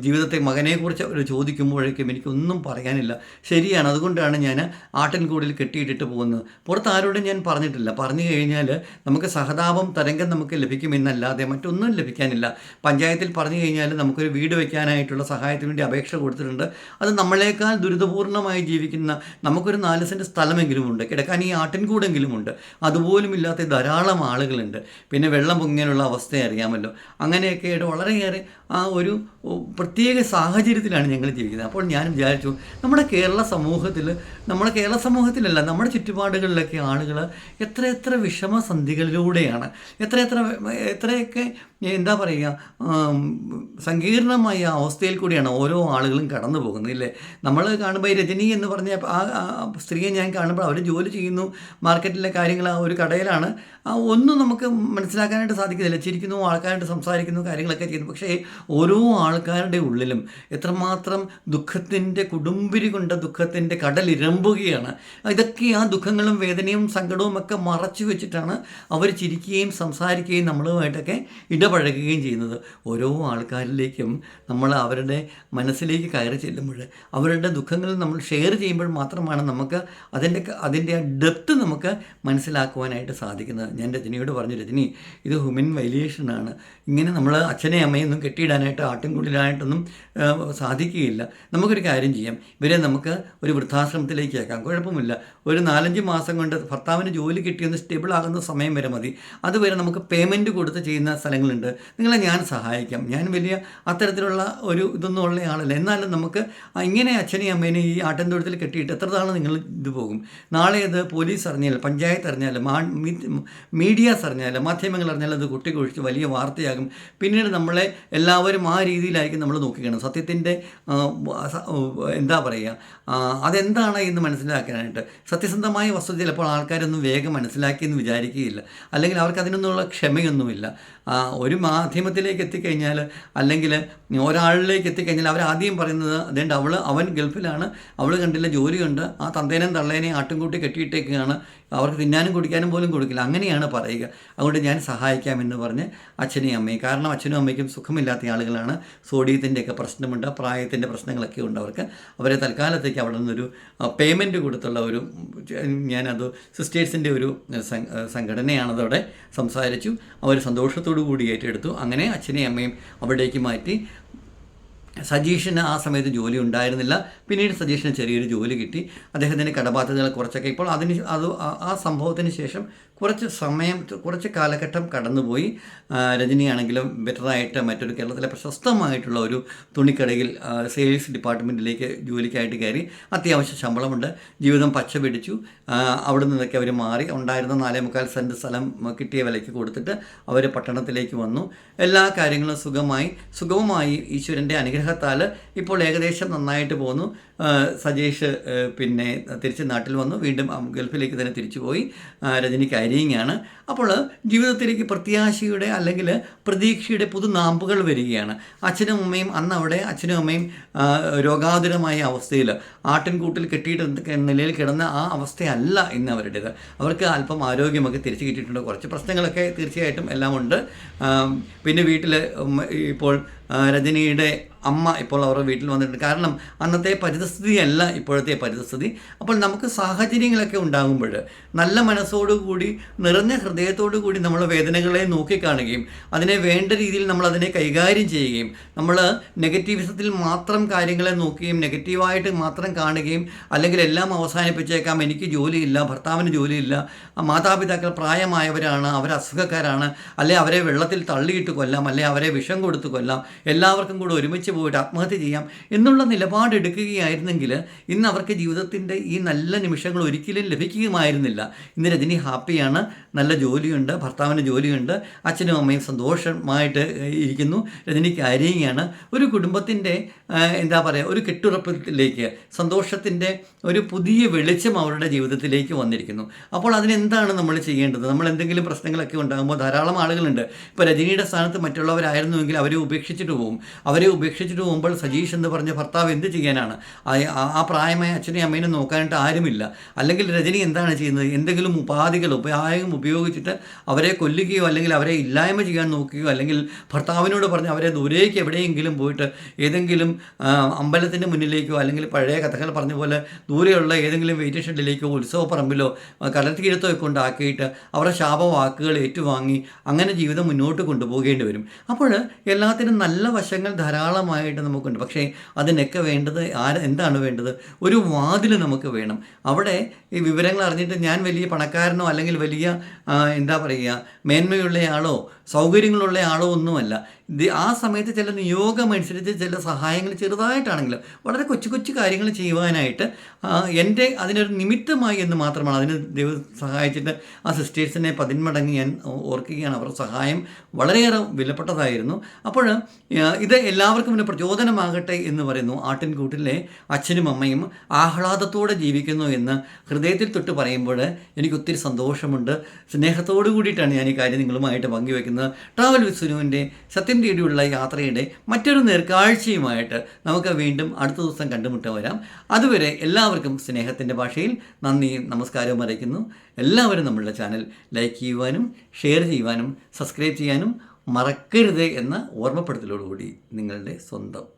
Speaker 1: ജീവിതത്തെ മകനെക്കുറിച്ച് അവർ ചോദിക്കുമ്പോഴേക്കും എനിക്കൊന്നും പറയാനില്ല. ശരിയാണ്. അതുകൊണ്ടാണ് ഞാൻ ആട്ടിൻകൂടിൽ കെട്ടിയിട്ടിട്ട് പോകുന്നത് പുറത്ത് ആരോടും ഞാൻ പറഞ്ഞിട്ടില്ല. പറഞ്ഞു കഴിഞ്ഞാൽ നമുക്ക് സഹതാപം തരംഗം നമുക്ക് ലഭിക്കുമെന്നല്ലാതെ മറ്റൊന്നും ലഭിക്കാനില്ല. പഞ്ചായത്തിൽ പറഞ്ഞു കഴിഞ്ഞാൽ നമുക്കൊരു വീട് വയ്ക്കാനായിട്ടുള്ള സഹായത്തിന് വേണ്ടി അപേക്ഷ കൊടുത്തിട്ടുണ്ട്. അത് നമ്മളെക്കാൾ ദുരിതപൂർണമായി ജീവിക്കുന്ന നമുക്കൊരു നാല് സെന്റ് സ്ഥലമെങ്കിലും ഉണ്ട് കിടക്കാൻ ഈ ആട്ടിൻകൂടെങ്കിലും ഉണ്ട് അതുപോലും ഇല്ലാത്ത ധാരാളം ആളുകളുണ്ട്. പിന്നെ വെള്ളം പൊങ്ങിയാനുള്ള അവസ്ഥ അറിയാമല്ലോ. അങ്ങനെയൊക്കെ ആയിട്ട് വളരെയേറെ ആ ഒരു പ്രത്യേക സാഹചര്യത്തിലാണ് ഞങ്ങൾ ജീവിക്കുന്നത്. അപ്പോൾ ഞാൻ വിചാരിച്ചു നമ്മുടെ കേരള സമൂഹത്തിൽ നമ്മുടെ കേരള സമൂഹത്തിലല്ല നമ്മുടെ ചുറ്റുപാടുകളിലൊക്കെ ആളുകൾ എത്ര എത്ര വിഷമസന്ധികളിലൂടെയാണ് എത്ര എത്ര എത്രയൊക്കെ എന്താ പറയുക സങ്കീർണമായ അവസ്ഥയിൽ കൂടിയാണ് ഓരോ ആളുകളും കടന്നു പോകുന്നത് ഇല്ലേ? നമ്മൾ കാണുമ്പോൾ ഈ രജനി എന്ന് പറഞ്ഞ ആ സ്ത്രീയെ ഞാൻ കാണുമ്പോൾ അവർ ജോലി ചെയ്യുന്നു മാർക്കറ്റിലെ കാര്യങ്ങൾ ആ ഒരു കടയിലാണ്. ആ ഒന്നും നമുക്ക് മനസ്സിലാക്കാനായിട്ട് സാധിക്കുന്നില്ല. ചിരിക്കുന്നു ആൾക്കാരായിട്ട് സംസാരിക്കുന്നു കാര്യങ്ങളൊക്കെ ചെയ്യുന്നു. പക്ഷേ ഓരോ ആൾക്കാരുടെ ഉള്ളിലും എത്രമാത്രം ദുഃഖത്തിന്റെ കുടുംബിരി കൊണ്ട ദുഃഖത്തിന്റെ കടലിരമ്പുകയാണ് ഇതൊക്കെ ആ ദുഃഖങ്ങളും വേദനയും സങ്കടവും ഒക്കെ മറച്ചു വെച്ചിട്ടാണ് അവർ ചിരിക്കുകയും സംസാരിക്കുകയും നമ്മളുമായിട്ടൊക്കെ ഇടപഴകുകയും ചെയ്യുന്നത്. ഓരോ ആൾക്കാരിലേക്കും നമ്മൾ അവരുടെ മനസ്സിലേക്ക് കയറി ചെല്ലുമ്പോൾ അവരുടെ ദുഃഖങ്ങൾ നമ്മൾ ഷെയർ ചെയ്യുമ്പോൾ മാത്രമാണ് നമുക്ക് അതിന്റെ അതിന്റെ ആ ഡെപ്ത് നമുക്ക് മനസ്സിലാക്കുവാനായിട്ട് സാധിക്കുന്നത്. ഞാൻ രജനിയോട് പറഞ്ഞു രജനി ഇത് ഹ്യൂമൻ വൈലിയേഷനാണ് ഇങ്ങനെ നമ്മൾ അച്ഛനെ അമ്മയൊന്നും കെട്ടിയിടാനായിട്ട് ആട്ടിൻകുള്ളിലായിട്ടൊന്നും സാധിക്കുകയില്ല. നമുക്കൊരു കാര്യം ചെയ്യാം. ഇവരെ നമുക്ക് ഒരു വൃദ്ധാശ്രമത്തിലേക്ക് ആക്കാം കുഴപ്പമില്ല ഒരു നാലഞ്ച് മാസം കൊണ്ട് ഭർത്താവിന് ജോലി കിട്ടിയൊന്ന് സ്റ്റേബിൾ ആകുന്ന സമയം വരെ മതി. അതുവരെ നമുക്ക് പേയ്മെന്റ് കൊടുത്ത് ചെയ്യുന്ന സ്ഥലങ്ങളുണ്ട്. നിങ്ങളെ ഞാൻ സഹായിക്കാം. ഞാൻ വലിയ അത്തരത്തിലുള്ള ഒരു ഇതൊന്നും ഉള്ള ആളല്ല. എന്നാലും നമുക്ക് ഇങ്ങനെ അച്ഛനെയും അമ്മേനെ ഈ ആട്ടിൻതൊഴുത്തിൽ കെട്ടിയിട്ട് എത്ര തവണ നിങ്ങൾ ഇത് പോകും? നാളെ അത് പോലീസ് അറിഞ്ഞാൽ പഞ്ചായത്ത് അറിഞ്ഞാൽ മാ മീഡിയാസ് അറിഞ്ഞാൽ മാധ്യമങ്ങൾ അറിഞ്ഞാൽ അത് കുട്ടികൊഴിച്ച് വലിയ വാർത്തയാകും. പിന്നീട് നമ്മളെ എല്ലാവരും ആ രീതിയിലായിരിക്കും നമ്മൾ നോക്കിക്കണം സത്യത്തിന്റെ എന്താ പറയുക അതെന്താണ് എന്ന് മനസ്സിലാക്കാനായിട്ട്. സത്യസന്ധമായ വസ്തുത ചിലപ്പോൾ ആൾക്കാരൊന്നും വേഗം മനസ്സിലാക്കിയെന്ന് വിചാരിക്കുകയില്ല. അല്ലെങ്കിൽ അവർക്ക് അതിനൊന്നുള്ള ക്ഷമയൊന്നുമില്ല. ഒരു മാധ്യമത്തിലേക്ക് എത്തിക്കഴിഞ്ഞാൽ അല്ലെങ്കിൽ ഒരാളിലേക്ക് എത്തിക്കഴിഞ്ഞാൽ അവർ ആദ്യം പറയുന്നത് അതേണ്ട അവൾ അവൻ ഗൾഫിലാണ് അവൾ കണ്ടില്ല ജോലിയുണ്ട് ആ തന്തേനും തള്ളേനെയും ആട്ടുംകൂട്ടി കെട്ടിയിട്ടേക്കാണ് അവർക്ക് തിന്നാനും കുടിക്കാനും പോലും കൊടുക്കില്ല. അങ്ങനെയാണ് പറയുക. അതുകൊണ്ട് ഞാൻ സഹായിക്കാമെന്ന് പറഞ്ഞ് അച്ഛനെയും അമ്മയും കാരണം അച്ഛനും അമ്മയ്ക്കും സുഖമില്ലാത്ത ആളുകളാണ്. സോഡിയത്തിന്റെയൊക്കെ പ്രശ്നമുണ്ട് പ്രായത്തിന്റെ പ്രശ്നങ്ങളൊക്കെ ഉണ്ട് അവർക്ക്. അവരെ തൽക്കാലത്തേക്ക് അവിടെ നിന്നൊരു പേയ്മെന്റ് കൊടുത്തുള്ള ഒരു ഞാനത് സിസ്റ്റേഴ്സിന്റെ ഒരു സംഘടനയാണതോടെ സംസാരിച്ചു. അവർ സന്തോഷത്തോടു കൂടി ഏറ്റെടുത്തു. അങ്ങനെ അച്ഛനെയും അമ്മയും അവിടേക്ക് മാറ്റി. സജീഷിന് ആ സമയത്ത് ജോലി ഉണ്ടായിരുന്നില്ല. പിന്നീട് സജീഷിന് ചെറിയൊരു ജോലി കിട്ടി. അദ്ദേഹത്തിന്റെ കടബാധ്യതകൾ കുറച്ചൊക്കെ ഇപ്പോൾ അതിന് അത് ആ- സംഭവത്തിന് ശേഷം കുറച്ച് സമയം കുറച്ച് കാലഘട്ടം കടന്നുപോയി. രജനിയാണെങ്കിലും ബെറ്ററായിട്ട് മറ്റൊരു കേരളത്തിലെ പ്രശസ്തമായിട്ടുള്ള ഒരു തുണിക്കടയിൽ സെയിൽസ് ഡിപ്പാർട്ട്മെന്റിലേക്ക് ജോലിക്കായിട്ട് കയറി അത്യാവശ്യ ശമ്പളമുണ്ട്. ജീവിതം പച്ച പിടിച്ചു. അവിടെ നിന്നൊക്കെ അവർ മാറി. ഉണ്ടായിരുന്ന നാലേ മുക്കാൽ സെന്റ് സ്ഥലം കിട്ടിയ വിലയ്ക്ക് കൊടുത്തിട്ട് അവർ പട്ടണത്തിലേക്ക് വന്നു. എല്ലാ കാര്യങ്ങളും സുഖമായി. സുഖവുമായി ഈശ്വരന്റെ അനുഗ്രഹത്താൽ ഇപ്പോൾ ഏകദേശം നന്നായിട്ട് പോകുന്നു സജേഷ് പിന്നെ തിരിച്ച് നാട്ടിൽ വന്നു. വീണ്ടും ഗൾഫിലേക്ക് തന്നെ തിരിച്ചു പോയി. രജനി ആണ് അപ്പോൾ ജീവിതത്തിലേക്ക് പ്രത്യാശയുടെ അല്ലെങ്കിൽ പ്രതീക്ഷയുടെ പുതു നാമ്പുകൾ വരികയാണ്. അച്ഛനും അമ്മയും അന്ന് അവിടെ അച്ഛനും അമ്മയും രോഗാതുരമായ അവസ്ഥയിൽ ആട്ടിൻകൂട്ടിൽ കെട്ടിയിട്ട് നിലയിൽ കിടന്ന ആ അവസ്ഥയല്ല ഇന്ന് അവരുടേത് അവർക്ക് അല്പം ആരോഗ്യമൊക്കെ തിരിച്ചു കിട്ടിയിട്ടുണ്ട്. കുറച്ച് പ്രശ്നങ്ങളൊക്കെ തീർച്ചയായിട്ടും എല്ലാം ഉണ്ട് പിന്നെ വീട്ടിൽ ഇപ്പോൾ രജനിയുടെ അമ്മ ഇപ്പോൾ അവരുടെ വീട്ടിൽ വന്നിട്ടുണ്ട്. കാരണം അന്നത്തെ പരിതസ്ഥിതിയല്ല ഇപ്പോഴത്തെ പരിതസ്ഥിതി. അപ്പോൾ നമുക്ക് സാഹചര്യങ്ങളൊക്കെ ഉണ്ടാകുമ്പോൾ നല്ല മനസ്സോടുകൂടി നിറഞ്ഞ ഹൃദയത്തോടു കൂടി നമ്മൾ വേദനകളെ നോക്കിക്കാണുകയും അതിനെ വേണ്ട രീതിയിൽ നമ്മൾ അതിനെ കൈകാര്യം ചെയ്യുകയും നമ്മൾ നെഗറ്റീവിസത്തിൽ മാത്രം കാര്യങ്ങളെ നോക്കുകയും നെഗറ്റീവായിട്ട് മാത്രം കാണുകയും അല്ലെങ്കിൽ എല്ലാം അവസാനിപ്പിച്ചേക്കാം എനിക്ക് ജോലിയില്ല ഭർത്താവിന് ജോലിയില്ല മാതാപിതാക്കൾ പ്രായമായവരാണ് അവർ അസുഖക്കാരാണ് അല്ലെ അവരെ വെള്ളത്തിൽ തള്ളിയിട്ട് കൊല്ലാം അല്ലെ അവരെ വിഷം കൊടുത്ത് കൊല്ലാം എല്ലാവർക്കും കൂടെ ഒരുമിച്ച് പോയിട്ട് ആത്മഹത്യ ചെയ്യാം എന്നുള്ള നിലപാടെടുക്കുകയായിരുന്നെങ്കിൽ ഇന്ന് അവർക്ക് ജീവിതത്തിന്റെ ഈ നല്ല നിമിഷങ്ങൾ ഒരിക്കലും ലഭിക്കുകയുമായിരുന്നില്ല. ഇന്ന് രജനി ഹാപ്പിയാണ് നല്ല ജോലിയുണ്ട് ഭർത്താവിന് ജോലിയുണ്ട് അച്ഛനും അമ്മയും സന്തോഷമായിട്ട് ഇരിക്കുന്നു. രജനിക്ക് അരിയാണ് ഒരു കുടുംബത്തിന്റെ എന്താ പറയുക ഒരു കെട്ടുറപ്പത്തിലേക്ക് സന്തോഷത്തിന്റെ ഒരു പുതിയ വെളിച്ചം അവരുടെ ജീവിതത്തിലേക്ക് വന്നിരിക്കുന്നു. അപ്പോൾ അതിനെന്താണ് നമ്മൾ ചെയ്യേണ്ടത്? നമ്മൾ എന്തെങ്കിലും പ്രശ്നങ്ങളൊക്കെ ഉണ്ടാകുമ്പോൾ ധാരാളം ആളുകളുണ്ട്. ഇപ്പോൾ രജനിയുടെ സ്ഥാനത്ത് മറ്റുള്ളവരായിരുന്നുവെങ്കിൽ അവരെ ഉപേക്ഷിച്ചിട്ട് പോകും അവരെ ഉപേക്ഷിച്ചിട്ട് പോകുമ്പോൾ സജീഷ് എന്ന് പറഞ്ഞ ഭർത്താവ് എന്ത് ചെയ്യാനാണ്? ആ- പ്രായമായ അച്ഛനെയും അമ്മേനും നോക്കാനായിട്ട് ആരുമില്ല. അല്ലെങ്കിൽ രജനി എന്താണ് ചെയ്യുന്നത്? എന്തെങ്കിലും ഉപാധികൾ ഉപായം ഉപയോഗിച്ചിട്ട് അവരെ കൊല്ലുകയോ അല്ലെങ്കിൽ അവരെ ഇല്ലായ്മ ചെയ്യാൻ നോക്കുകയോ അല്ലെങ്കിൽ ഭർത്താവിനോട് പറഞ്ഞ് അവരെ ദൂരേക്ക് എവിടെയെങ്കിലും പോയിട്ട് ഏതെങ്കിലും അമ്പലത്തിന്റെ മുന്നിലേക്കോ അല്ലെങ്കിൽ പഴയ കഥകൾ പറഞ്ഞ പോലെ ദൂരെയുള്ള ഏതെങ്കിലും വെയിറ്റ് ഷെഡിലേക്കോ ഉത്സവ പറമ്പിലോ കടൽത്തീരത്തോ ഒക്കെ കൊണ്ടാക്കിയിട്ട് അവരുടെ ശാപവാക്കുകൾ ഏറ്റുവാങ്ങി അങ്ങനെ ജീവിതം മുന്നോട്ട് കൊണ്ടുപോകേണ്ടി വരും. അപ്പോൾ എല്ലാത്തിനും നല്ല വശങ്ങൾ ധാരാളമായിട്ട് നമുക്കുണ്ട്. പക്ഷേ അതിനൊക്കെ വേണ്ടത് ആര് എന്താണ് വേണ്ടത്? ഒരു വാതിൽ നമുക്ക് വേണം. അവിടെ ഈ വിവരങ്ങൾ അറിഞ്ഞിട്ട് ഞാൻ വലിയ പണക്കാരനോ അല്ലെങ്കിൽ വലിയ എന്താ പറയുക മേന്മയുള്ളയാളോ സൗകര്യങ്ങളുള്ള ആളോ ഒന്നുമല്ല ആ സമയത്ത് ചില നിയോഗമനുസരിച്ച് ചില സഹായങ്ങൾ ചെറുതായിട്ടാണെങ്കിലും വളരെ കൊച്ചു കൊച്ചു കാര്യങ്ങൾ ചെയ്യുവാനായിട്ട് എന്റെ അതിനൊരു നിമിത്തമായി എന്ന് മാത്രമാണ് അതിന് ദൈവം സഹായിച്ചിട്ട് ആ സിസ്റ്റേഴ്സിനെ പതിന്മടങ്ങ് ഞാൻ ഓർക്കുകയാണ്. അവരുടെ സഹായം വളരെയേറെ വിലപ്പെട്ടതായിരുന്നു. അപ്പോൾ ഇത് എല്ലാവർക്കും ഒരു പ്രചോദനമാകട്ടെ എന്ന് പറയുന്നു ആട്ടിൻകൂട്ടിലെ അച്ഛനും അമ്മയും ആഹ്ലാദത്തോടെ ജീവിക്കുന്നു എന്ന് ഹൃദയത്തിൽ തൊട്ട് പറയുമ്പോൾ എനിക്ക് ഒത്തിരി സന്തോഷമുണ്ട്. സ്നേഹത്തോടു കൂടിയിട്ടാണ് ഞാൻ ഈ കാര്യം നിങ്ങളുമായിട്ട് പങ്കുവെക്കുന്നത്. ട്രാവൽ വിത്ത് സുനുവിന്റെ സത്യം തേടിയുള്ള യാത്രയുടെ മറ്റൊരു നേർക്കാഴ്ചയുമായിട്ട് നമുക്ക് വീണ്ടും അടുത്ത ദിവസം കണ്ടുമുട്ട വരാം. അതുവരെ എല്ലാവർക്കും സ്നേഹത്തിന്റെ ഭാഷയിൽ നന്ദിയും നമസ്കാരവും അറിയിക്കുന്നു. എല്ലാവരും നമ്മളുടെ ചാനൽ ലൈക്ക് ചെയ്യുവാനും ഷെയർ ചെയ്യുവാനും സബ്സ്ക്രൈബ് ചെയ്യാനും മറക്കരുത് എന്ന ഓർമ്മപ്പെടുത്തലോടുകൂടി നിങ്ങളുടെ സ്വന്തം